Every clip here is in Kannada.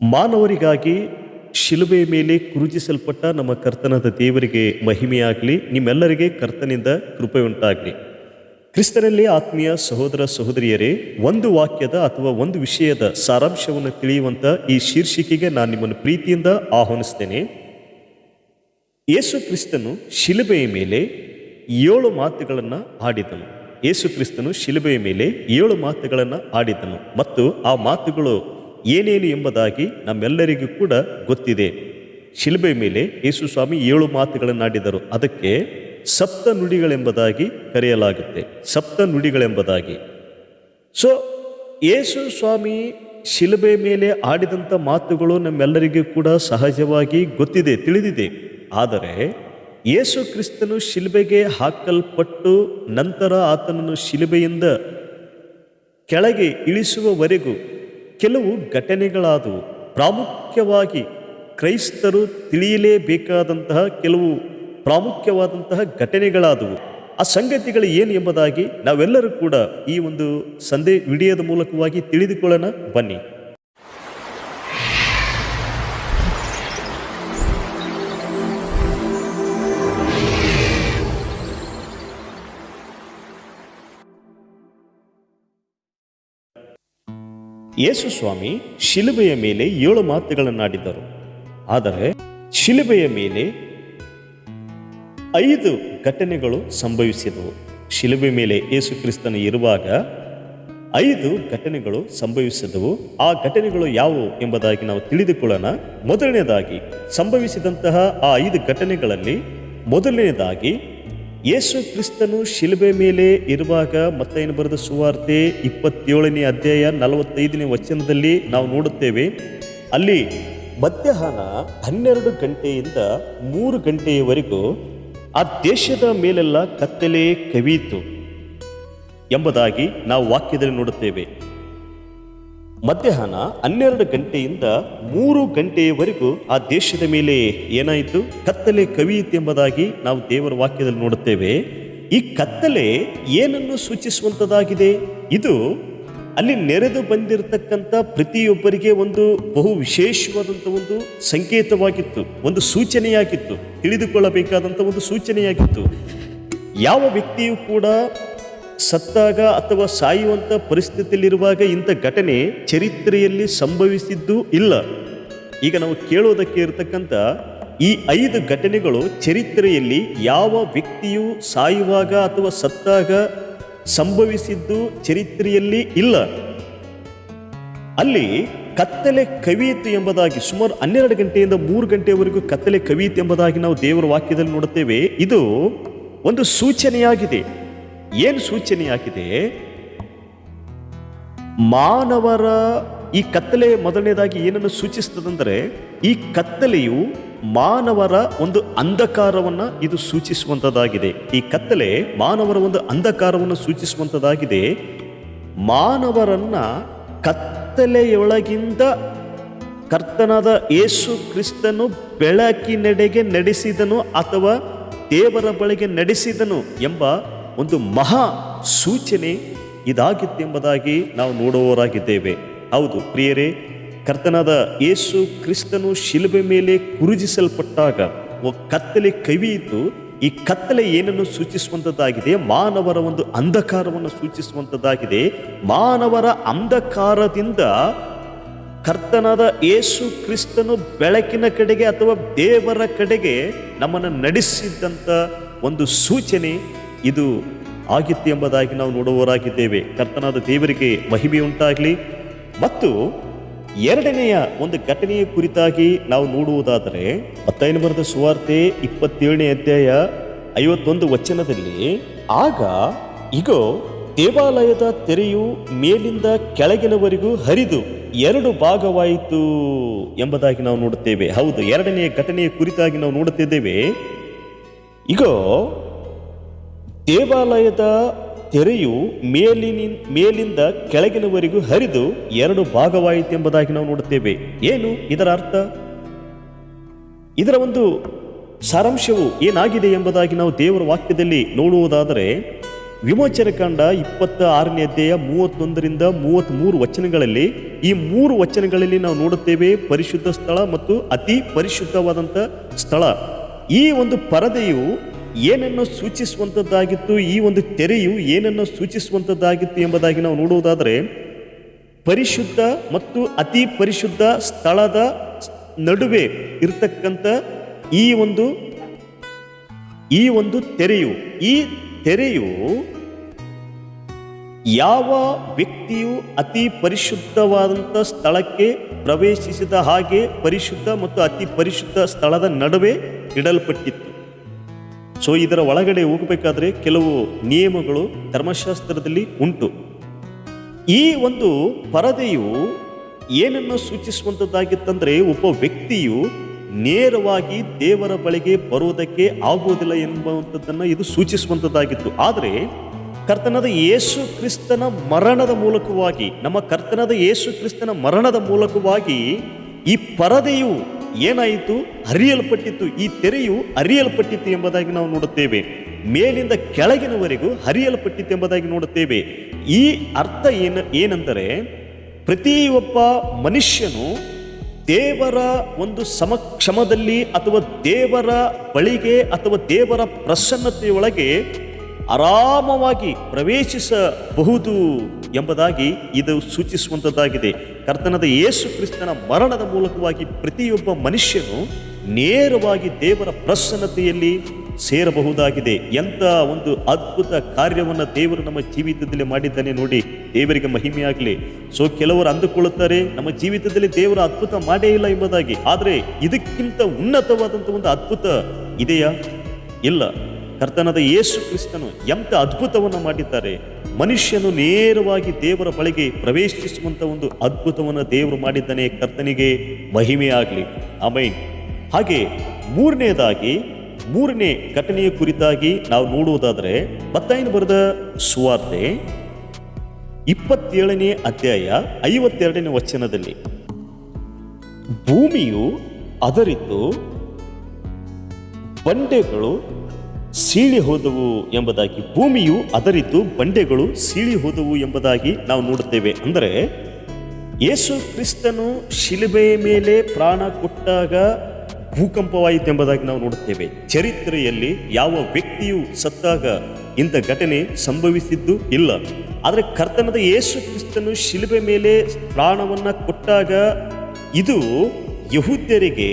ಮಾನವರಿಗಾಗಿ ಶಿಲುಬೆಯ ಮೇಲೆ ಕುರುಜಿಸಲ್ಪಟ್ಟ ನಮ್ಮ ಕರ್ತನಾದ ದೇವರಿಗೆ ಮಹಿಮೆಯಾಗಲಿ, ನಿಮ್ಮೆಲ್ಲರಿಗೆ ಕರ್ತನಿಂದ ಕೃಪೆ ಉಂಟಾಗಲಿ ಕ್ರಿಸ್ತನಲ್ಲಿ ಆತ್ಮೀಯ ಸಹೋದರ ಸಹೋದರಿಯರೇ, ಒಂದು ವಾಕ್ಯದ ಅಥವಾ ಒಂದು ವಿಷಯದ ಸಾರಾಂಶವನ್ನು ತಿಳಿಯುವಂಥ ಈ ಶೀರ್ಷಿಕೆಗೆ ನಾನು ನಿಮ್ಮನ್ನು ಪ್ರೀತಿಯಿಂದ ಆಹ್ವಾನಿಸ್ತೇನೆ. ಯೇಸು ಕ್ರಿಸ್ತನು ಶಿಲುಬೆಯ ಮೇಲೆ ಏಳು ಮಾತುಗಳನ್ನು ಆಡಿದನು. ಯೇಸು ಕ್ರಿಸ್ತನು ಶಿಲುಬೆಯ ಮೇಲೆ ಏಳು ಮಾತುಗಳನ್ನು ಆಡಿದನು ಮತ್ತು ಆ ಮಾತುಗಳು ಏನೇನು ಎಂಬುದಾಗಿ ನಮ್ಮೆಲ್ಲರಿಗೂ ಕೂಡ ಗೊತ್ತಿದೆ. ಶಿಲ್ಬೆ ಮೇಲೆ ಯೇಸು ಸ್ವಾಮಿ ಏಳು ಮಾತುಗಳನ್ನು ಆಡಿದರು. ಅದಕ್ಕೆ ಸಪ್ತ ನುಡಿಗಳೆಂಬುದಾಗಿ ಕರೆಯಲಾಗುತ್ತೆ. ಸಪ್ತ ನುಡಿಗಳೆಂಬುದಾಗಿ. ಸೊ ಯೇಸು ಸ್ವಾಮಿ ಶಿಲುಬೆ ಮೇಲೆ ಆಡಿದಂಥ ಮಾತುಗಳು ನಮ್ಮೆಲ್ಲರಿಗೂ ಕೂಡ ಸಹಜವಾಗಿ ಗೊತ್ತಿದೆ, ತಿಳಿದಿದೆ. ಆದರೆ ಯೇಸು ಕ್ರಿಸ್ತನು ಶಿಲುಬೆಗೆ ಹಾಕಲ್ಪಟ್ಟು ನಂತರ ಆತನನ್ನು ಶಿಲುಬೆಯಿಂದ ಕೆಳಗೆ ಇಳಿಸುವವರೆಗೂ ಕೆಲವು ಘಟನೆಗಳಾದವು. ಪ್ರಾಮುಖ್ಯವಾಗಿ ಕ್ರೈಸ್ತರು ತಿಳಿಯಲೇಬೇಕಾದಂತಹ ಕೆಲವು ಪ್ರಾಮುಖ್ಯವಾದಂತಹ ಘಟನೆಗಳಾದವು. ಆ ಸಂಗತಿಗಳು ಏನು ಎಂಬುದಾಗಿ ನಾವೆಲ್ಲರೂ ಕೂಡ ಈ ಒಂದು ಸಂದೇ ವಿಡಿಯೋದ ಮೂಲಕವಾಗಿ ತಿಳಿದುಕೊಳ್ಳೋಣ. ಬನ್ನಿ. ಯೇಸು ಸ್ವಾಮಿ ಶಿಲುಬೆಯ ಮೇಲೆ ಏಳು ಮಾತುಗಳನ್ನಾಡಿದ್ದರು ಆದರೆ ಶಿಲುಬೆಯ ಮೇಲೆ ಐದು ಘಟನೆಗಳು ಸಂಭವಿಸಿದವು. ಶಿಲುಬೆ ಮೇಲೆ ಯೇಸು ಕ್ರಿಸ್ತನು ಇರುವಾಗ ಐದು ಘಟನೆಗಳು ಸಂಭವಿಸಿದವು. ಆ ಘಟನೆಗಳು ಯಾವುವು ಎಂಬುದಾಗಿ ನಾವು ತಿಳಿದುಕೊಳ್ಳೋಣ. ಮೊದಲನೇದಾಗಿ ಸಂಭವಿಸಿದಂತಹ ಆ ಐದು ಘಟನೆಗಳಲ್ಲಿ ಮೊದಲನೇದಾಗಿ ಯೇಸು ಕ್ರಿಸ್ತನು ಶಿಲುಬೆ ಮೇಲೆ ಇರುವಾಗ ಮತ್ತೇನು ಬರೆದ ಸುವಾರ್ತೆ ಇಪ್ಪತ್ತೇಳನೇ ಅಧ್ಯಾಯ ನಲವತ್ತೈದನೇ ವಚನದಲ್ಲಿ ನಾವು ನೋಡುತ್ತೇವೆ. ಅಲ್ಲಿ ಮಧ್ಯಾಹ್ನ ಹನ್ನೆರಡು ಗಂಟೆಯಿಂದ ಮೂರು ಗಂಟೆಯವರೆಗೂ ಆ ದೇಶದ ಮೇಲೆಲ್ಲ ಕತ್ತಲೆ ಕವಿಯಿತು ಎಂಬುದಾಗಿ ನಾವು ವಾಕ್ಯದಲ್ಲಿ ನೋಡುತ್ತೇವೆ. ಮಧ್ಯಾಹ್ನ ಹನ್ನೆರಡು ಗಂಟೆಯಿಂದ ಮೂರು ಗಂಟೆಯವರೆಗೂ ಆ ದೇಶದ ಮೇಲೆ ಏನಾಯಿತು? ಕತ್ತಲೆ ಕವಿಯಿತೆಂಬುದಾಗಿ ನಾವು ದೇವರ ವಾಕ್ಯದಲ್ಲಿ ನೋಡುತ್ತೇವೆ. ಈ ಕತ್ತಲೆ ಏನನ್ನು ಸೂಚಿಸುವಂತದಾಗಿದೆ? ಇದು ಅಲ್ಲಿ ನೆರೆದು ಬಂದಿರತಕ್ಕಂಥ ಪ್ರತಿಯೊಬ್ಬರಿಗೆ ಒಂದು ಬಹು ವಿಶೇಷವಾದಂಥ ಒಂದು ಸಂಕೇತವಾಗಿತ್ತು, ಒಂದು ಸೂಚನೆಯಾಗಿತ್ತು, ತಿಳಿದುಕೊಳ್ಳಬೇಕಾದಂಥ ಒಂದು ಸೂಚನೆಯಾಗಿತ್ತು. ಯಾವ ವ್ಯಕ್ತಿಯು ಕೂಡ ಸತ್ತಾಗ ಅಥವಾ ಸಾಯುವಂಥ ಪರಿಸ್ಥಿತಿಯಲ್ಲಿರುವಾಗ ಇಂಥ ಘಟನೆ ಚರಿತ್ರೆಯಲ್ಲಿ ಸಂಭವಿಸಿದ್ದು ಇಲ್ಲ. ಈಗ ನಾವು ಕೇಳೋದಕ್ಕೆ ಇರತಕ್ಕಂಥ ಈ ಐದು ಘಟನೆಗಳು ಚರಿತ್ರೆಯಲ್ಲಿ ಯಾವ ವ್ಯಕ್ತಿಯು ಸಾಯುವಾಗ ಅಥವಾ ಸತ್ತಾಗ ಸಂಭವಿಸಿದ್ದು ಚರಿತ್ರೆಯಲ್ಲಿ ಇಲ್ಲ. ಅಲ್ಲಿ ಕತ್ತಲೆ ಕವಿಯಿತು ಎಂಬುದಾಗಿ ಸುಮಾರು ಹನ್ನೆರಡು ಗಂಟೆಯಿಂದ ಮೂರು ಗಂಟೆಯವರೆಗೂ ಕತ್ತಲೆ ಕವಿಯಿತು ಎಂಬುದಾಗಿ ನಾವು ದೇವರ ವಾಕ್ಯದಲ್ಲಿ ನೋಡುತ್ತೇವೆ. ಇದು ಒಂದು ಸೂಚನೆಯಾಗಿದೆ. ಏನು ಸೂಚನೆಯಾಗಿದೆ? ಮಾನವರ ಈ ಕತ್ತಲೆ ಮೊದಲನೇದಾಗಿ ಏನನ್ನು ಸೂಚಿಸ್ತದಂದರೆ, ಈ ಕತ್ತಲೆಯು ಮಾನವರ ಒಂದು ಅಂಧಕಾರವನ್ನ ಇದು ಸೂಚಿಸುವಂತದಾಗಿದೆ ಈ ಕತ್ತಲೆ ಮಾನವರ ಒಂದು ಅಂಧಕಾರವನ್ನು ಸೂಚಿಸುವಂತದಾಗಿದೆ ಮಾನವರನ್ನ ಕತ್ತಲೆಯೊಳಗಿಂದ ಕರ್ತನಾದ ಯೇಸು ಕ್ರಿಸ್ತನು ಬೆಳಕಿನೆಡೆಗೆ ನಡೆಸಿದನು ಅಥವಾ ದೇವರ ಬಳಿಗೆ ನಡೆಸಿದನು ಎಂಬ ಒಂದು ಮಹಾ ಸೂಚನೆ ಇದಾಗಿತ್ತೆಂಬುದಾಗಿ ನಾವು ನೋಡುವವರಾಗಿದ್ದೇವೆ ಹೌದು, ಪ್ರಿಯರೇ, ಕರ್ತನಾದ ಯೇಸು ಕ್ರಿಸ್ತನು ಶಿಲುಬೆ ಮೇಲೆ ಕುರುಜಿಸಲ್ಪಟ್ಟಾಗ ಕತ್ತಲೆ ಕವಿಯಿತು ಈ ಕತ್ತಲೆ ಏನನ್ನು ಸೂಚಿಸುವಂಥದ್ದಾಗಿದೆ ಮಾನವರ ಒಂದು ಅಂಧಕಾರವನ್ನು ಸೂಚಿಸುವಂಥದ್ದಾಗಿದೆ ಮಾನವರ ಅಂಧಕಾರದಿಂದ ಕರ್ತನಾದ ಯೇಸು ಕ್ರಿಸ್ತನು ಬೆಳಕಿನ ಕಡೆಗೆ ಅಥವಾ ದೇವರ ಕಡೆಗೆ ನಮ್ಮನ್ನು ನಡೆಸಿದ್ದಂಥ ಒಂದು ಸೂಚನೆ ಇದು ಆಗಿತ್ತು ಎಂಬುದಾಗಿ ನಾವು ನೋಡುವವರಾಗಿದ್ದೇವೆ. ಕರ್ತನಾದ ದೇವರಿಗೆ ಮಹಿಮೆ ಉಂಟಾಗಲಿ. ಮತ್ತು ಎರಡನೆಯ ಒಂದು ಘಟನೆಯ ಕುರಿತಾಗಿ ನಾವು ನೋಡುವುದಾದರೆ ಮತ್ತೈನು ಬರೆದ ಸುವಾರ್ತೆ ಇಪ್ಪತ್ತೇಳನೇ ಅಧ್ಯಾಯ ಐವತ್ತೊಂದು ವಚನದಲ್ಲಿ, ಆಗ ಇಗೋ, ದೇವಾಲಯದ ತೆರೆಯು ಮೇಲಿಂದ ಕೆಳಗಿನವರೆಗೂ ಹರಿದು ಎರಡು ಭಾಗವಾಯಿತು ಎಂಬುದಾಗಿ ನಾವು ನೋಡುತ್ತೇವೆ. ಹೌದು, ಎರಡನೆಯ ಘಟನೆಯ ಕುರಿತಾಗಿ ನಾವು ನೋಡುತ್ತಿದ್ದೇವೆ. ಇಗೋ ದೇವಾಲಯದ ತೆರೆಯು ಮೇಲಿನ, ಮೇಲಿಂದ ಕೆಳಗಿನವರೆಗೂ ಹರಿದು ಎರಡು ಭಾಗವಾಯಿತು ಎಂಬುದಾಗಿ ನಾವು ನೋಡುತ್ತೇವೆ. ಏನು? ಇದರ ಅರ್ಥ? ಇದರ ಒಂದು ಸಾರಾಂಶವು ಏನಾಗಿದೆ ಎಂಬುದಾಗಿ ನಾವು ದೇವರ ವಾಕ್ಯದಲ್ಲಿ ನೋಡುವುದಾದರೆ, ವಿಮೋಚನೆ ಕಂಡ ಇಪ್ಪತ್ತ ಆರನೇ ಅಧ್ಯಾಯ ಮೂವತ್ತೊಂದರಿಂದ ಮೂವತ್ತ್ಮೂರು ವಚನಗಳಲ್ಲಿ ಈ ಮೂರು ವಚನಗಳಲ್ಲಿ ನಾವು ನೋಡುತ್ತೇವೆ ಪರಿಶುದ್ಧ ಸ್ಥಳ ಮತ್ತು ಅತಿ ಪರಿಶುದ್ಧವಾದಂಥ ಸ್ಥಳ. ಈ ಒಂದು ಪರದೆಯು ಏನನ್ನು ಸೂಚಿಸುವಂಥದ್ದಾಗಿತ್ತು ಈ ಒಂದು ತೆರೆಯು ಏನನ್ನು ಸೂಚಿಸುವಂಥದ್ದಾಗಿತ್ತು ಎಂಬುದಾಗಿ ನಾವು ನೋಡುವುದಾದರೆ, ಪರಿಶುದ್ಧ ಮತ್ತು ಅತಿ ಪರಿಶುದ್ಧ ಸ್ಥಳದ ನಡುವೆ ಇರತಕ್ಕಂಥ ಈ ಒಂದು ಈ ಒಂದು ತೆರೆಯು, ಈ ತೆರೆಯು ಯಾವ ವ್ಯಕ್ತಿಯು ಅತಿ ಪರಿಶುದ್ಧವಾದಂಥ ಸ್ಥಳಕ್ಕೆ ಪ್ರವೇಶಿಸಿದ ಹಾಗೆ ಪರಿಶುದ್ಧ ಮತ್ತು ಅತಿ ಪರಿಶುದ್ಧ ಸ್ಥಳದ ನಡುವೆ ಇಡಲ್ಪಟ್ಟಿತ್ತು. ಸೊ ಇದರ ಒಳಗಡೆ ಹೋಗಬೇಕಾದ್ರೆ ಕೆಲವು ನಿಯಮಗಳು ಧರ್ಮಶಾಸ್ತ್ರದಲ್ಲಿ ಉಂಟು. ಈ ಒಂದು ಪರದೆಯು ಏನನ್ನು ಸೂಚಿಸುವಂಥದ್ದಾಗಿತ್ತಂದರೆ ಒಬ್ಬ ವ್ಯಕ್ತಿಯು ನೇರವಾಗಿ ದೇವರ ಬಳಿಗೆ ಬರುವುದಕ್ಕೆ ಆಗುವುದಿಲ್ಲ ಎಂಬುವಂಥದ್ದನ್ನು ಇದು ಸೂಚಿಸುವಂಥದ್ದಾಗಿತ್ತು ಆದರೆ ಕರ್ತನದ ಯೇಸು ಕ್ರಿಸ್ತನ ಮರಣದ ಮೂಲಕವಾಗಿ, ನಮ್ಮ ಕರ್ತನದ ಯೇಸು ಕ್ರಿಸ್ತನ ಮರಣದ ಮೂಲಕವಾಗಿ ಈ ಪರದೆಯು ಏನಾಯಿತು? ಹರಿಯಲ್ಪಟ್ಟಿತ್ತು. ಈ ತೆರೆಯು ಹರಿಯಲ್ಪಟ್ಟಿತ್ತು ಎಂಬುದಾಗಿ ನಾವು ನೋಡುತ್ತೇವೆ. ಮೇಲಿಂದ ಕೆಳಗಿನವರೆಗೂ ಹರಿಯಲ್ಪಟ್ಟಿತ್ತು ಎಂಬುದಾಗಿ ನೋಡುತ್ತೇವೆ. ಈ ಅರ್ಥ ಏನು, ಏನೆಂದರೆ, ಪ್ರತಿಯೊಬ್ಬ ಮನುಷ್ಯನು ದೇವರ ಒಂದು ಸಮಕ್ಷಮದಲ್ಲಿ ಅಥವಾ ದೇವರ ಬಳಿಗೆ ಅಥವಾ ದೇವರ ಪ್ರಸನ್ನತೆಯೊಳಗೆ ಆರಾಮವಾಗಿ ಪ್ರವೇಶಿಸಬಹುದು. ಎಂಬುದಾಗಿ ಇದು ಸೂಚಿಸುವಂಥದ್ದಾಗಿದೆ ಕರ್ತನದ ಯೇಸು ಕ್ರಿಸ್ತನ ಮರಣದ ಮೂಲಕವಾಗಿ ಪ್ರತಿಯೊಬ್ಬ ಮನುಷ್ಯನು ನೇರವಾಗಿ ದೇವರ ಪ್ರಸನ್ನತೆಯಲ್ಲಿ ಸೇರಬಹುದಾಗಿದೆ. ಎಂಥ ಒಂದು ಅದ್ಭುತ ಕಾರ್ಯವನ್ನು ದೇವರು ನಮ್ಮ ಜೀವಿತದಲ್ಲಿ ಮಾಡಿದ್ದಾನೆ ನೋಡಿ, ದೇವರಿಗೆ ಮಹಿಮೆಯಾಗಲಿ. ಸೊ ಕೆಲವರು ಅಂದುಕೊಳ್ಳುತ್ತಾರೆ, ನಮ್ಮ ಜೀವಿತದಲ್ಲಿ ದೇವರ ಅದ್ಭುತ ಮಾಡೇ ಇಲ್ಲ ಎಂಬುದಾಗಿ. ಆದರೆ ಇದಕ್ಕಿಂತ ಉನ್ನತವಾದಂಥ ಒಂದು ಅದ್ಭುತ ಇದೆಯಾ? ಇಲ್ಲ. ಕರ್ತನದ ಯೇಸು ಕ್ರಿಸ್ತನು ಎಂಥ ಅದ್ಭುತವನ್ನು ಮಾಡಿದ್ದಾರೆ. ಮನುಷ್ಯನು ನೇರವಾಗಿ ದೇವರ ಬಳಿಗೆ ಪ್ರವೇಶಿಸುವಂಥ ಒಂದು ಅದ್ಭುತವನ್ನು ದೇವರು ಮಾಡಿದ್ದಾನೆ ಕರ್ತನಿಗೆ ಮಹಿಮೆಯಾಗಲಿ ಅಮೈನ್ ಹಾಗೆ ಮೂರನೇದಾಗಿ, ಮೂರನೇ ಘಟನೆಯ ಕುರಿತಾಗಿ ನಾವು ನೋಡುವುದಾದರೆ ಬತ್ತಾಯಿನ ಬರೆದ ಸುವಾರ್ತೆ ಇಪ್ಪತ್ತೇಳನೇ ಅಧ್ಯಾಯ ಐವತ್ತೆರಡನೇ ವಚನದಲ್ಲಿ, ಭೂಮಿಯು ಅದರಿತು ಬಂಡೆಗಳು ಸೀಳಿ ಹೋದವು ಎಂಬುದಾಗಿ ಭೂಮಿಯು ಅದರಿತು ಬಂಡೆಗಳು ಸೀಳಿ ಹೋದವು ಎಂಬುದಾಗಿ ನಾವು ನೋಡುತ್ತೇವೆ. ಅಂದರೆ ಯೇಸು ಕ್ರಿಸ್ತನು ಶಿಲುಬೆಯ ಮೇಲೆ ಪ್ರಾಣ ಕೊಟ್ಟಾಗ ಭೂಕಂಪವಾಯಿತು ಎಂಬುದಾಗಿ ನಾವು ನೋಡುತ್ತೇವೆ. ಚರಿತ್ರೆಯಲ್ಲಿ ಯಾವ ವ್ಯಕ್ತಿಯು ಸತ್ತಾಗ ಇಂಥ ಘಟನೆ ಸಂಭವಿಸಿದ್ದು ಇಲ್ಲ. ಆದರೆ ಕರ್ತನದ ಯೇಸು ಕ್ರಿಸ್ತನು ಶಿಲುಬೆ ಮೇಲೆ ಪ್ರಾಣವನ್ನು ಕೊಟ್ಟಾಗ ಇದು ಯಹೂದ್ಯರಿಗೆ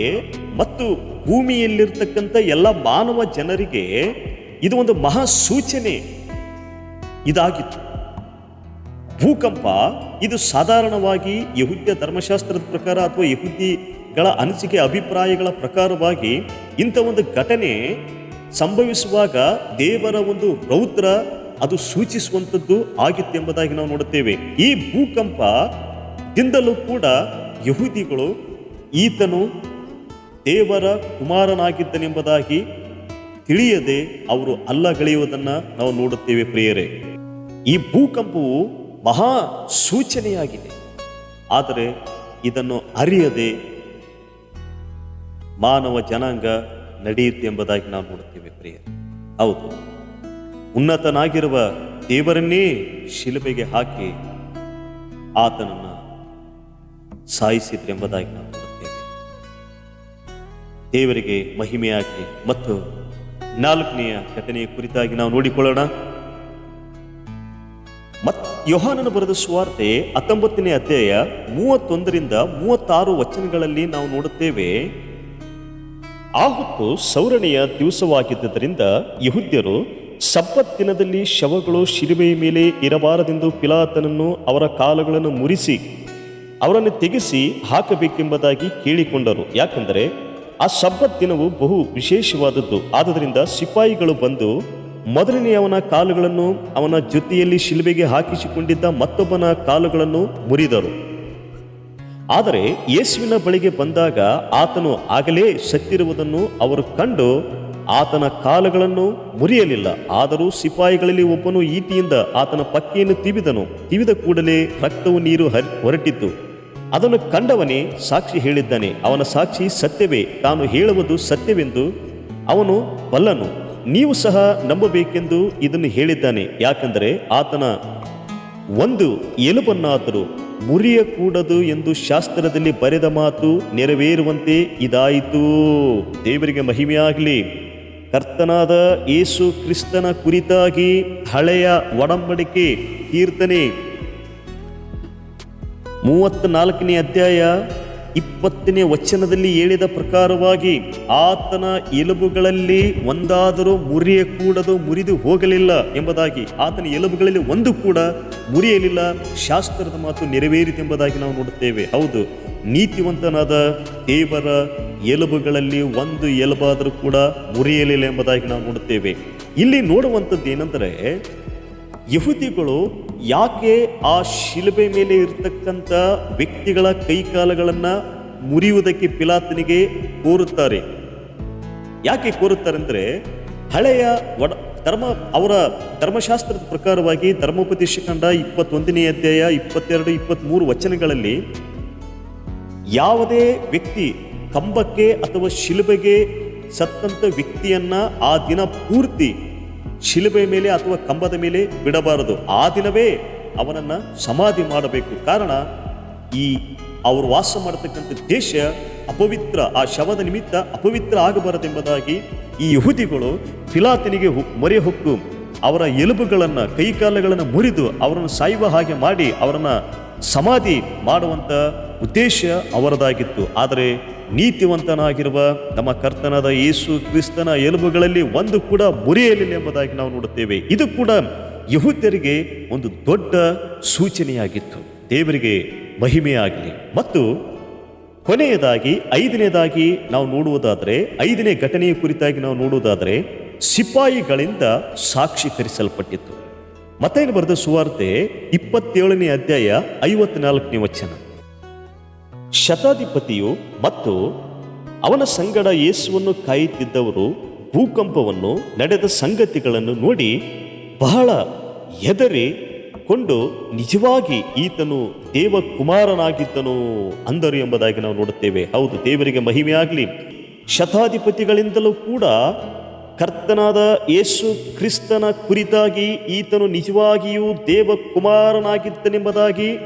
ಮತ್ತು ಭೂಮಿಯಲ್ಲಿರ್ತಕ್ಕಂಥ ಎಲ್ಲ ಮಾನವ ಜನರಿಗೆ ಇದು ಒಂದು ಮಹಾ ಸೂಚನೆ ಇದಾಗಿತ್ತು. ಭೂಕಂಪ ಇದು ಸಾಧಾರಣವಾಗಿ ಯಹುದ್ಯ ಧರ್ಮಶಾಸ್ತ್ರದ ಪ್ರಕಾರ ಅಥವಾ ಯಹುದಿಗಳ ಅನಿಸಿಕೆ ಅಭಿಪ್ರಾಯಗಳ ಪ್ರಕಾರವಾಗಿ ಇಂಥ ಒಂದು ಘಟನೆ ಸಂಭವಿಸುವಾಗ ದೇವರ ಒಂದು ರೌದ್ರ ಅದು ಸೂಚಿಸುವಂಥದ್ದು ಆಗಿತ್ತೆಂಬುದಾಗಿ ನಾವು ನೋಡುತ್ತೇವೆ. ಈ ಭೂಕಂಪದಿಂದಲೂ ಕೂಡ ಯಹೂದಿಗಳು ಈತನು ದೇವರ ಕುಮಾರನಾಗಿದ್ದನೆಂಬುದಾಗಿ ತಿಳಿಯದೆ ಅವರು ಅಲ್ಲಗಳೆಯುವುದನ್ನ ನಾವು ನೋಡುತ್ತೇವೆ ಪ್ರಿಯರೇ. ಈ ಭೂಕಂಪವು ಮಹಾ ಸೂಚನೆಯಾಗಿದೆ. ಆದರೆ ಇದನ್ನು ಅರಿಯದೆ ಮಾನವ ಜನಾಂಗ ನಡೆಯುತ್ತೆ ಎಂಬುದಾಗಿ ನಾವು ನೋಡುತ್ತೇವೆ ಪ್ರಿಯ ಹೌದು. ಉನ್ನತನಾಗಿರುವ ದೇವರನ್ನೇ ಶಿಲುಬೆಗೆ ಹಾಕಿ ಆತನನ್ನು ಸಾಯಿಸಿದ್ರೆಂಬುದಾಗಿ ನಾವು ದೇವರಿಗೆ ಮಹಿಮೆಯಾಗಿ ಮತ್ತು ನಾಲ್ಕನೆಯ ಘಟನೆಯ ಕುರಿತಾಗಿ ನಾವು ನೋಡಿಕೊಳ್ಳೋಣ. ಮತ್ ಯೋಹಾನನ ಬರೆದ ಸುವಾರ್ತೆ ಹತ್ತೊಂಬತ್ತನೇ ಅಧ್ಯಾಯ ಮೂವತ್ತೊಂದರಿಂದ ಮೂವತ್ತಾರು ವಚನಗಳಲ್ಲಿ ನಾವು ನೋಡುತ್ತೇವೆ ಆ ಹೊತ್ತು ಸೌರಣೆಯ ದಿವಸವಾಗಿದ್ದರಿಂದ ಯಹುದ್ಯರು ಸಬ್ಬತ್ ದಿನದಲ್ಲಿ ಶವಗಳು ಶಿಲುಬೆಯ ಮೇಲೆ ಇರಬಾರದೆಂದು ಪಿಲಾತನನ್ನು ಅವರ ಕಾಲುಗಳನ್ನು ಮುರಿಸಿ ಅವರನ್ನು ತೆಗೆಸಿ ಹಾಕಬೇಕೆಂಬುದಾಗಿ ಕೇಳಿಕೊಂಡರು. ಯಾಕೆಂದರೆ ಆ ಸಬ್ಬತ್ ದಿನವು ಬಹು ವಿಶೇಷವಾದದ್ದು. ಆದ್ದರಿಂದ ಸಿಪಾಯಿಗಳು ಬಂದು ಮೊದಲನೇ ಅವನ ಕಾಲುಗಳನ್ನು ಅವನ ಜೊತೆಯಲ್ಲಿ ಶಿಲುಬೆಗೆ ಹಾಕಿಸಿಕೊಂಡಿದ್ದ ಮತ್ತೊಬ್ಬನ ಕಾಲುಗಳನ್ನು ಮುರಿದರು. ಆದರೆ ಯೇಸುವಿನ ಬಳಿಗೆ ಬಂದಾಗ ಆತನು ಆಗಲೇ ಸತ್ತಿರುವುದನ್ನು ಅವರು ಕಂಡು ಆತನ ಕಾಲುಗಳನ್ನು ಮುರಿಯಲಿಲ್ಲ. ಆದರೂ ಸಿಪಾಯಿಗಳಲ್ಲಿ ಒಬ್ಬನು ಈಟಿಯಿಂದ ಆತನ ಪಕ್ಕೆಯನ್ನು ತಿವಿದನು. ತಿವಿದ ಕೂಡಲೇ ರಕ್ತವು ನೀರು ಹರಿ ಹೊರಟಿತ್ತು. ಅದನ್ನು ಕಂಡವನೇ ಸಾಕ್ಷಿ ಹೇಳಿದ್ದಾನೆ. ಅವನ ಸಾಕ್ಷಿ ಸತ್ಯವೇ. ತಾನು ಹೇಳುವುದು ಸತ್ಯವೆಂದು ಅವನು ಬಲ್ಲನು. ನೀವು ಸಹ ನಂಬಬೇಕೆಂದು ಇದನ್ನು ಹೇಳಿದ್ದಾನೆ. ಯಾಕಂದರೆ ಆತನ ಒಂದು ಎಲುಬನ್ನಾದರೂ ಮುರಿಯಕೂಡದು ಎಂದು ಶಾಸ್ತ್ರದಲ್ಲಿ ಬರೆದ ಮಾತು ನೆರವೇರುವಂತೆ ಇದಾಯಿತು. ದೇವರಿಗೆ ಮಹಿಮೆಯಾಗಲಿ. ಕರ್ತನಾದ ಯೇಸು ಕ್ರಿಸ್ತನ ಕುರಿತಾಗಿ ಹಳೆಯ ಒಡಂಬಡಿಕೆ ಕೀರ್ತನೆ. ಮೂವತ್ತ್ನಾಲ್ಕನೇ ಅಧ್ಯಾಯ ಇಪ್ಪತ್ತನೇ ವಚನದಲ್ಲಿ ಹೇಳಿದ ಪ್ರಕಾರವಾಗಿ ಆತನ ಎಲುಬುಗಳಲ್ಲಿ ಒಂದಾದರೂ ಮುರಿಯಕೂಡದು ಮುರಿದು ಹೋಗಲಿಲ್ಲ ಎಂಬುದಾಗಿ ಆತನ ಎಲುಬುಗಳಲ್ಲಿ ಒಂದು ಕೂಡ ಮುರಿಯಲಿಲ್ಲ. ಶಾಸ್ತ್ರದ ಮಾತು ನೆರವೇರಿತೆಂಬುದಾಗಿ ನಾವು ನೋಡುತ್ತೇವೆ. ಹೌದು, ನೀತಿವಂತನಾದ ದೇವರ ಎಲುಬುಗಳಲ್ಲಿ ಒಂದು ಎಲುಬಾದರೂ ಕೂಡ ಮುರಿಯಲಿಲ್ಲ ಎಂಬುದಾಗಿ ನಾವು ನೋಡುತ್ತೇವೆ. ಇಲ್ಲಿ ನೋಡುವಂಥದ್ದು ಏನಂದರೆ ಯಹುದಿಗಳು ಯಾಕೆ ಆ ಶಿಲುಬೆ ಮೇಲೆ ಇರತಕ್ಕಂಥ ವ್ಯಕ್ತಿಗಳ ಕೈಕಾಲಗಳನ್ನು ಮುರಿಯುವುದಕ್ಕೆ ಪಿಲಾತನಿಗೆ ಕೋರುತ್ತಾರೆ? ಯಾಕೆ ಕೋರುತ್ತಾರೆ ಅಂದರೆ ಹಳೆಯ ಒಡ ಧರ್ಮ ಅವರ ಧರ್ಮಶಾಸ್ತ್ರದ ಪ್ರಕಾರವಾಗಿ ಧರ್ಮೋಪದೇಶ ಕಂಡ ಇಪ್ಪತ್ತೊಂದನೇ ಅಧ್ಯಾಯ ಇಪ್ಪತ್ತೆರಡು ಇಪ್ಪತ್ತ್ಮೂರು ವಚನಗಳಲ್ಲಿ ಯಾವುದೇ ವ್ಯಕ್ತಿ ಕಂಬಕ್ಕೆ ಅಥವಾ ಶಿಲುಬೆಗೆ ಸತ್ತಂಥ ವ್ಯಕ್ತಿಯನ್ನ ಆ ದಿನ ಪೂರ್ತಿ ಶಿಲುಬೆ ಮೇಲೆ ಅಥವಾ ಕಂಬದ ಮೇಲೆ ಬಿಡಬಾರದು. ಆ ದಿನವೇ ಅವನನ್ನು ಸಮಾಧಿ ಮಾಡಬೇಕು. ಕಾರಣ, ಈ ಅವರು ವಾಸ ಮಾಡತಕ್ಕಂಥ ದೇಶ ಅಪವಿತ್ರ, ಆ ಶವದ ನಿಮಿತ್ತ ಅಪವಿತ್ರ ಆಗಬಾರದೆಂಬುದಾಗಿ ಈ ಯಹುದಿಗಳು ಫಿಲಾತಿನಿಗೆ ಮೊರೆ ಹೊಕ್ಕು. ಅವರ ಎಲುಬುಗಳನ್ನು ಕೈಕಾಲುಗಳನ್ನು ಮುರಿದು ಅವರನ್ನು ಸಾಯುವ ಹಾಗೆ ಮಾಡಿ ಅವರನ್ನು ಸಮಾಧಿ ಮಾಡುವಂಥ ಉದ್ದೇಶ ಅವರದಾಗಿತ್ತು. ಆದರೆ ನೀತಿವಂತನಾಗಿರುವ ನಮ್ಮ ಕರ್ತನಾದ ಯೇಸು ಕ್ರಿಸ್ತನ ಎಲುಬುಗಳಲ್ಲಿ ಒಂದು ಕೂಡ ಮುರಿಯಲಿಲ್ಲ ಎಂಬುದಾಗಿ ನಾವು ನೋಡುತ್ತೇವೆ. ಇದು ಕೂಡ ಯಹೂದ್ಯರಿಗೆ ಒಂದು ದೊಡ್ಡ ಸೂಚನೆಯಾಗಿತ್ತು. ದೇವರಿಗೆ ಮಹಿಮೆಯಾಗಲಿ. ಮತ್ತು ಕೊನೆಯದಾಗಿ, ಐದನೇದಾಗಿ ನಾವು ನೋಡುವುದಾದರೆ, ಐದನೇ ಘಟನೆಯ ಕುರಿತಾಗಿ ನಾವು ನೋಡುವುದಾದರೆ, ಸಿಪಾಯಿಗಳಿಂದ ಸಾಕ್ಷೀಕರಿಸಲ್ಪಟ್ಟಿತ್ತು. ಮತ್ತೇನು ಬರೆದ ಸುವಾರ್ತೆ? ಇಪ್ಪತ್ತೇಳನೇ ಅಧ್ಯಾಯ ಐವತ್ನಾಲ್ಕನೇ ವಚನ. ಶತಾಧಿಪತಿಯು ಮತ್ತು ಅವನ ಸಂಗಡ ಯೇಸುವನ್ನು ಕಾಯುತ್ತಿದ್ದವರು ಭೂಕಂಪವನ್ನು ನಡೆದ ಸಂಗತಿಗಳನ್ನು ನೋಡಿ ಬಹಳ ಹೆದರಿ ಕೊಂಡು ನಿಜವಾಗಿ ಈತನು ದೇವಕುಮಾರನಾಗಿದ್ದನು ಅಂದರು ಎಂಬುದಾಗಿ ನಾವು ನೋಡುತ್ತೇವೆ. ಹೌದು, ದೇವರಿಗೆ ಮಹಿಮೆಯಾಗಲಿ. ಶತಾಧಿಪತಿಗಳಿಂದಲೂ ಕೂಡ ಕರ್ತನಾದ ಯೇಸು ಕ್ರಿಸ್ತನ ಕುರಿತಾಗಿ ಈತನು ನಿಜವಾಗಿಯೂ ದೇವಕುಮಾರನಾಗಿದ್ದನೆಂಬುದಾಗಿ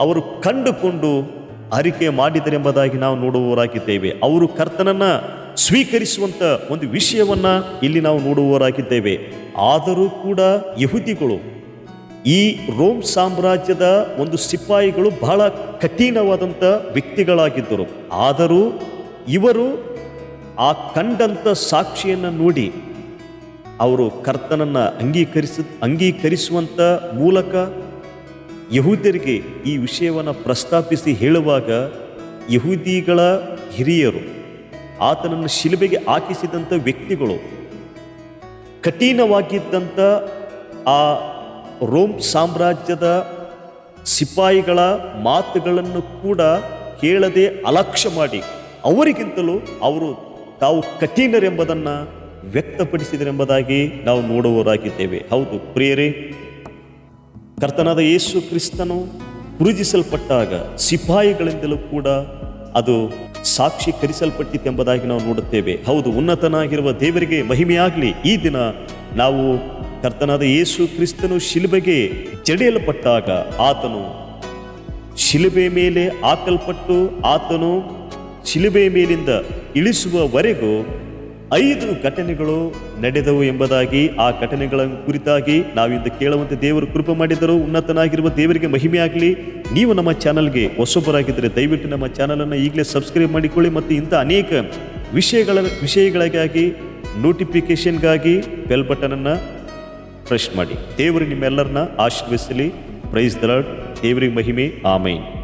ಅವರು ಕಂಡುಕೊಂಡು ಅರಿಕೆ ಮಾಡಿದರೆಂಬುದಾಗಿ ನಾವು ನೋಡುವವರಾಗಿದ್ದೇವೆ. ಅವರು ಕರ್ತನನ್ನ ಸ್ವೀಕರಿಸುವಂತ ಒಂದು ವಿಷಯವನ್ನ ಇಲ್ಲಿ ನಾವು ನೋಡುವವರಾಗಿದ್ದೇವೆ. ಆದರೂ ಕೂಡ ಯಹುದಿಗಳು ಈ ರೋಮ್ ಸಾಮ್ರಾಜ್ಯದ ಒಂದು ಸಿಪಾಯಿಗಳು ಬಹಳ ಕಠಿಣವಾದಂಥ ವ್ಯಕ್ತಿಗಳಾಗಿದ್ದರು. ಆದರೂ ಇವರು ಆ ಕಂಡಂಥ ಸಾಕ್ಷಿಯನ್ನು ನೋಡಿ ಅವರು ಕರ್ತನನ್ನು ಅಂಗೀಕರಿಸ ಅಂಗೀಕರಿಸುವಂಥ ಮೂಲಕ ಯಹೂದ್ಯರಿಗೆ ಈ ವಿಷಯವನ್ನು ಪ್ರಸ್ತಾಪಿಸಿ ಹೇಳುವಾಗ ಯಹೂದಿಗಳ ಹಿರಿಯರು ಆತನನ್ನು ಶಿಲುಬೆಗೆ ಹಾಕಿಸಿದಂಥ ವ್ಯಕ್ತಿಗಳು, ಕಠಿಣವಾಗಿದ್ದಂಥ ಆ ರೋಮ್ ಸಾಮ್ರಾಜ್ಯದ ಸಿಪಾಯಿಗಳ ಮಾತುಗಳನ್ನು ಕೂಡ ಕೇಳದೆ ಅಲಕ್ಷ್ಯ ಮಾಡಿ ಅವರಿಗಿಂತಲೂ ಅವರು ತಾವು ಕಠಿಣರೆಂಬುದನ್ನು ವ್ಯಕ್ತಪಡಿಸಿದರೆಂಬುದಾಗಿ ನಾವು ನೋಡುವವರಾಗಿದ್ದೇವೆ. ಹೌದು ಪ್ರಿಯರೇ ಕರ್ತನಾದ ಯೇಸು ಕ್ರಿಸ್ತನು ಪೂಜಿಸಲ್ಪಟ್ಟಾಗ ಸಿಪಾಯಿಗಳಿಂದಲೂ ಕೂಡ ಅದು ಸಾಕ್ಷೀಕರಿಸಲ್ಪಟ್ಟಿತೆಂಬುದಾಗಿ ನಾವು ನೋಡುತ್ತೇವೆ. ಹೌದು, ಉನ್ನತನಾಗಿರುವ ದೇವರಿಗೆ ಮಹಿಮೆಯಾಗಲಿ. ಈ ದಿನ ನಾವು ಕರ್ತನಾದ ಯೇಸು ಕ್ರಿಸ್ತನು ಶಿಲುಬೆಗೆ ಜಡಿಯಲ್ಪಟ್ಟಾಗ ಆತನು ಶಿಲುಬೆ ಮೇಲೆ ಹಾಕಲ್ಪಟ್ಟು ಆತನು ಶಿಲುಬೆ ಮೇಲಿಂದ ಇಳಿಸುವವರೆಗೂ ಐದು ಘಟನೆಗಳು ನಡೆದವು ಎಂಬುದಾಗಿ, ಆ ಘಟನೆಗಳ ಕುರಿತಾಗಿ ನಾವಿಂದು ಕೇಳುವಂತೆ ದೇವರು ಕೃಪೆ ಮಾಡಿದರು ಉನ್ನತನಾಗಿರುವ ದೇವರಿಗೆ ಮಹಿಮೆಯಾಗಲಿ. ನೀವು ನಮ್ಮ ಚಾನಲ್ಗೆ ಹೊಸೊಬ್ಬರಾಗಿದ್ದರೆ ದಯವಿಟ್ಟು ನಮ್ಮ ಚಾನಲನ್ನು ಈಗಲೇ ಸಬ್ಸ್ಕ್ರೈಬ್ ಮಾಡಿಕೊಳ್ಳಿ ಮತ್ತು ಇಂಥ ಅನೇಕ ವಿಷಯಗಳ, ವಿಷಯಗಳಿಗಾಗಿ ನೋಟಿಫಿಕೇಶನ್ಗಾಗಿ ಬೆಲ್ ಬಟನನ್ನು ಪ್ರೆಸ್ ಮಾಡಿ. ದೇವರು ನಿಮ್ಮೆಲ್ಲರನ್ನ ಆಶೀರ್ವಿಸಲಿ ಪ್ರೈಸ್ ದಲಾಡ್ ದೇವರಿಗೆ ಮಹಿಮೆ. ಆಮೈನ್.